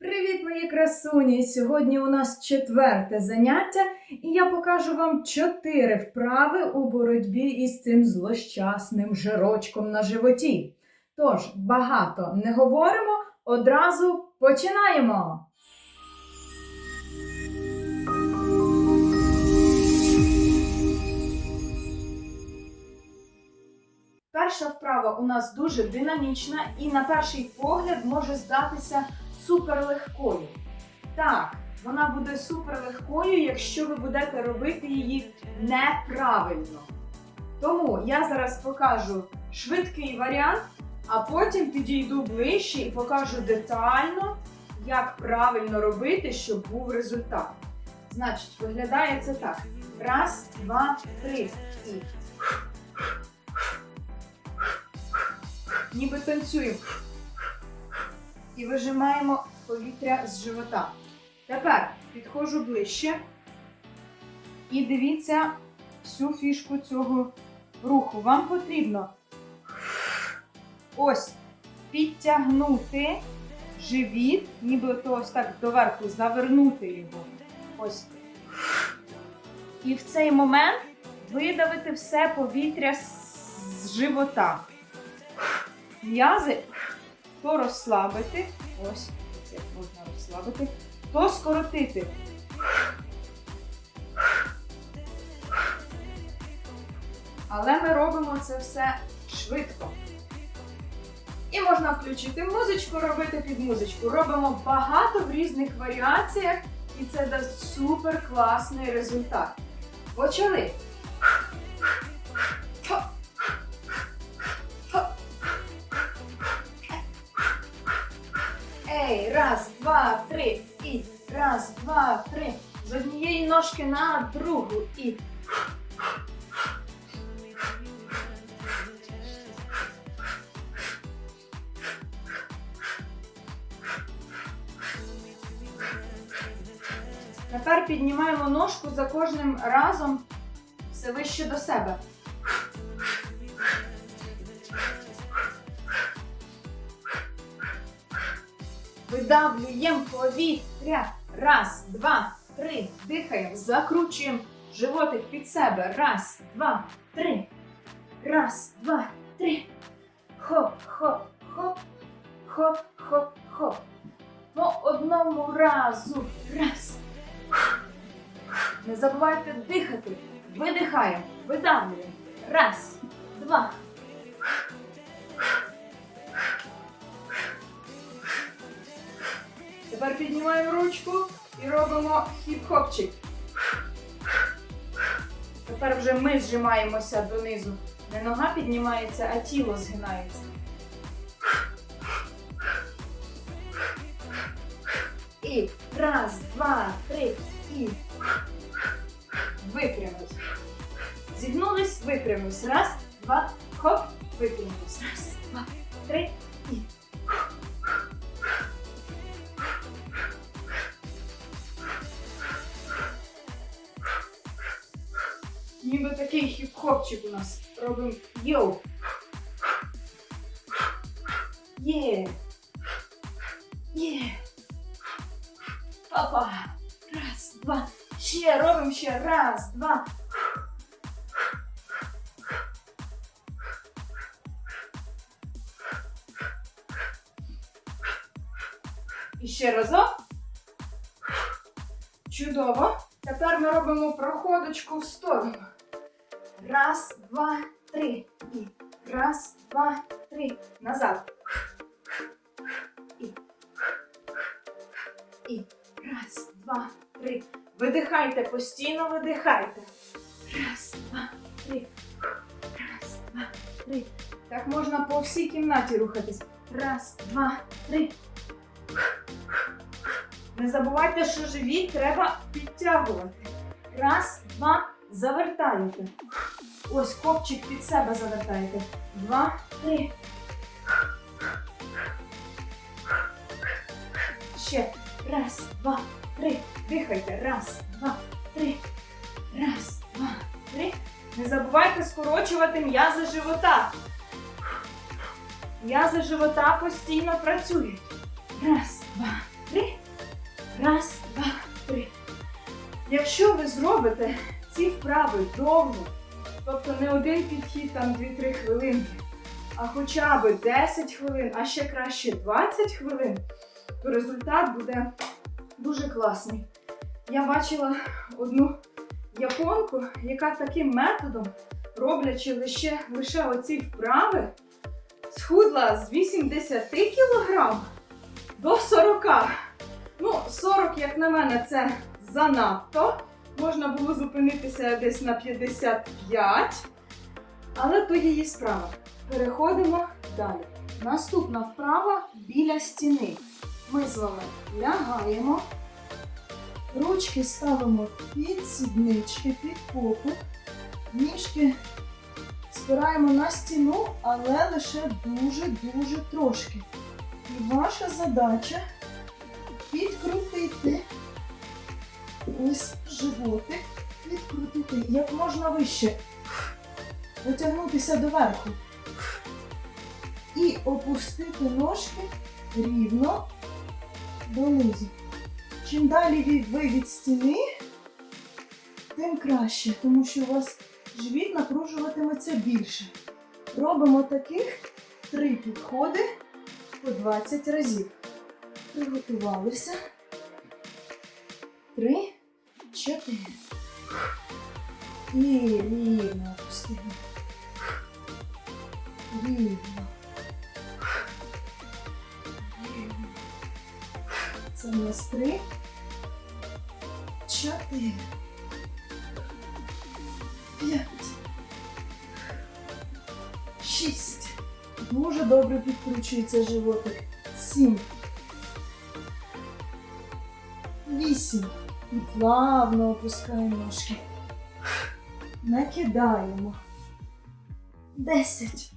Привіт, мої красуні! Сьогодні у нас четверте заняття, і я покажу вам чотири вправи у боротьбі із цим злощасним жирочком на животі. Тож, багато не говоримо, одразу починаємо! Перша вправа у нас дуже динамічна і на перший погляд може здатися суперлегкою. Так, вона буде суперлегкою, якщо ви будете робити її неправильно. Тому я зараз покажу швидкий варіант, а потім підійду ближче і покажу детально, як правильно робити, щоб був результат. Значить, виглядає це так: раз, два, три. Ніби танцюємо і вижимаємо повітря з живота. Тепер підходжу ближче і дивіться всю фішку цього руху. Вам потрібно ось підтягнути живіт, ніби то ось так доверху, завернути його. Ось. І в цей момент видавити все повітря з живота. М'язи то розслабити, ось це можна розслабити, то скоротити. Але ми робимо це все швидко. І можна включити музичку, робити під музичку. Робимо багато в різних варіаціях, і це дасть супер класний результат. Почали. Ей, раз, два, три. І раз, два, три. З однієї ножки на другу. І. Тепер піднімаємо ножку за кожним разом все вище до себе. Видавлюємо повітря. Раз, два, три. Дихаємо, закручуємо животик під себе. Раз, два, три. Раз, два, три. Хоп, хоп, хоп. Хоп, хоп, хоп. По одному разу. Раз. Не забувайте дихати. Видихаємо, видавлюємо. Раз, два. Тепер піднімаємо ручку і робимо хіп-хопчик. Тепер вже ми зжимаємося донизу. Не нога піднімається, а тіло згинається. І раз, два, три, і випрямились. Зігнулись, випрямились. Раз, два, хоп, випрямились. Раз, Є. Є. Папа. Раз, два. Ще робимо ще. Раз, два. І ще разок. Чудово. Тепер ми робимо проходочку в сторону. Раз, два, три. І раз, два, три. Назад. І. Раз, два, три. Видихайте, постійно видихайте. Раз, два, три. Раз, два, три. Так можна по всій кімнаті рухатись. Раз, два, три. Не забувайте, що живіт треба підтягувати. Раз, два, завертаєте. Ось копчик під себе завертаєте. Два, три. Ще. Раз, два, три. Дихайте. Раз, два, три. Раз, два, три. Не забувайте скорочувати м'язи живота. М'язи живота постійно працюють. Раз, два, три. Раз, два, три. Якщо ви зробите ці вправи довго, тобто не один підхід, там 2-3 хвилинки, а хоча б 10 хвилин, а ще краще 20 хвилин то результат буде дуже класний. Я бачила одну японку, яка таким методом, роблячи лише, лише оці вправи, схудла з 80 кг до 40. Ну, 40, як на мене, це занадто. Можна було зупинитися десь на 55, але то її справа. Переходимо далі. Наступна вправа біля стіни. Ми з вами лягаємо, ручки ставимо під сіднички, під попу, ніжки спираємо на стіну, але лише дуже-дуже трошки. І ваша задача підкрутити ось животик, відкрутити як можна вище, потягнутися доверху. І опустити ножки рівно донизу. Чим далі ви від стіни, тим краще, тому що у вас живіт напружуватиметься більше. Робимо таких три підходи по 20 разів. Приготувалися. Три, чотири. І рівно опустимо. Рівно. Це в нас три. Чотири. П'ять. Шість. Дуже добре підкручується животик. Сім. Вісім. І плавно опускаємо ножки. Накидаємо. Десять.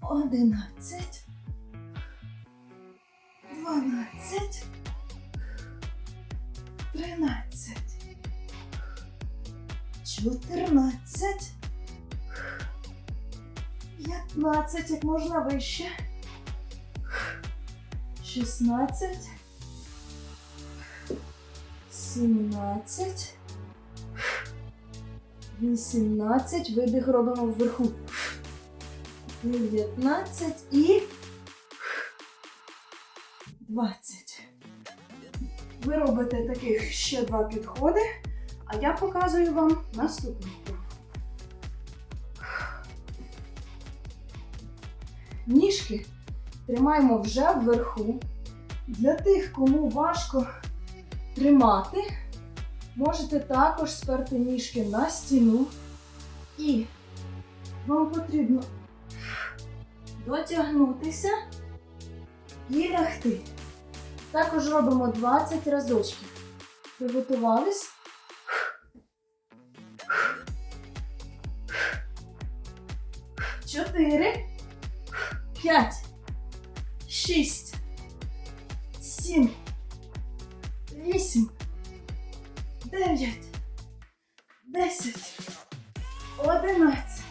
Одинадцять. Дванадцять. Тринадцять. Чотирнадцять. П'ятнадцять, як можна вище. Шістнадцять. Сімнадцять. Вісімнадцять. Видих робимо вверху. Дев'ятнадцять і. Двадцять. Ви робите таких ще два підходи, а я показую вам наступний. Ніжки тримаємо вже вверху. Для тих, кому важко тримати, можете також сперти ніжки на стіну. І вам потрібно дотягнутися і лягти. Також робимо 20 разочків. Приготувались? Чотири. П'ять. Шість. Сім. Вісім. Дев'ять. Десять. Одинадцять.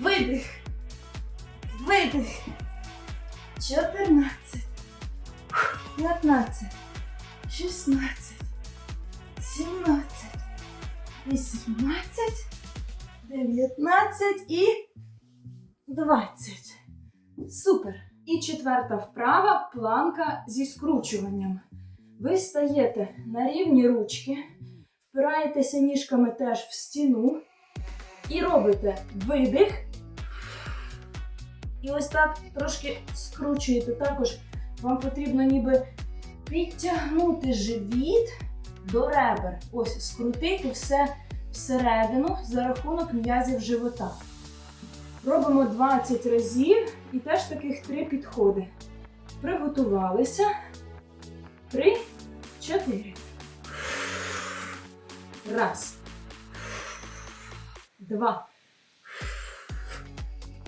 Видих. Видих. Чотирнадцять. П'ятнадцять. Шістнадцять. Сімнадцять. Вісімнадцять. Дев'ятнадцять і двадцять. Супер! І четверта вправа планка зі скручуванням. Ви стаєте на рівні ручки, впираєтеся ніжками теж в стіну і робите видих. І ось так трошки скручуєте. Також вам потрібно ніби підтягнути живіт до ребер. Ось скрутити все всередину за рахунок м'язів живота. Робимо 20 разів і теж таких три підходи. Приготувалися. Три, чотири. Раз. Два.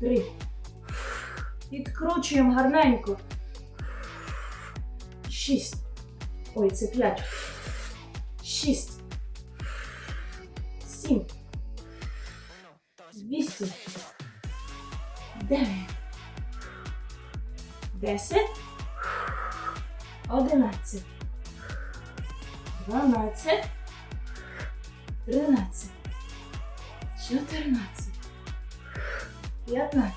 Три. Підкручуємо гарненько. Шість. Ой, це п'ять. Шість. Сім. Вісім. Дев'ять. Десять. Одинадцять. 12, 13, 14, 15,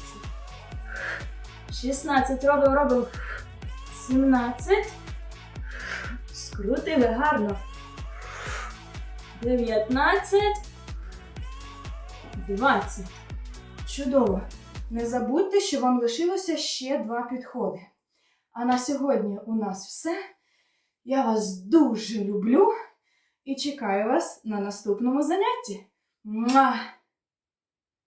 16. Робимо, робимо. 17. Скрутили гарно. 19. 20. Чудово. Не забудьте, що вам лишилося ще два підходи. А на сьогодні у нас все. Я вас дуже люблю і чекаю вас на наступному занятті. Муа!